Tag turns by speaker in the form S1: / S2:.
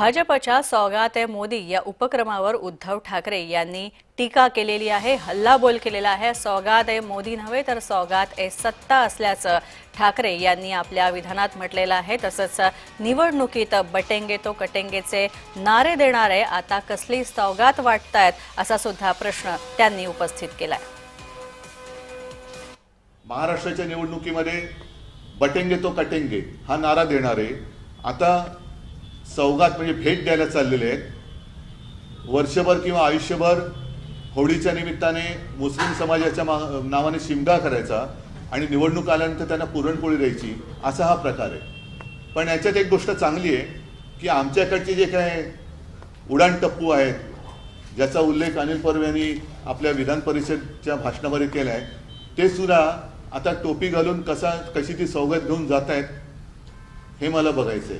S1: भाजपच्या सौगात ए मोदी या उपक्रमावर उद्धव ठाकरे यांनी टीका केलेली आहे हल्लाबोल केलेला आहे. सौगात ए मोदी नव्हे तर सौगात ए सत्ता असल्याचं ठाकरे यांनी आपल्या विधानात म्हटलेलं आहे. तसंच निवडणुकीत बटेंगे तो कटेंगेचे नारे देणारे आता कसली सौगात वाटतायत असा सुद्धा प्रश्न त्यांनी उपस्थित केलाय.
S2: महाराष्ट्राच्या निवडणुकीमध्ये बटेंगे तो कटेंगे हा नारा देणारे आता सौगात म्हणजे भेट द्यायला चाललेले आहेत. वर्षभर किंवा आयुष्यभर होळीच्या निमित्ताने मुस्लिम समाजाच्या मा- नावाने शिमगा करायचा आणि निवडणूक आल्यानंतर त्यांना पुरणपोळी द्यायची असा हा प्रकार आहे. पण याच्यात एक गोष्ट चांगली आहे की आमच्याकडचे जे काय उडाण टप्पू आहेत ज्याचा उल्लेख अनिल परब यांनी आपल्या विधान परिषदच्या भाषणामध्ये केला आहे ते सुद्धा आता टोपी घालून कसा कशी ती सौगत घेऊन जात आहेत हे मला बघायचं आहे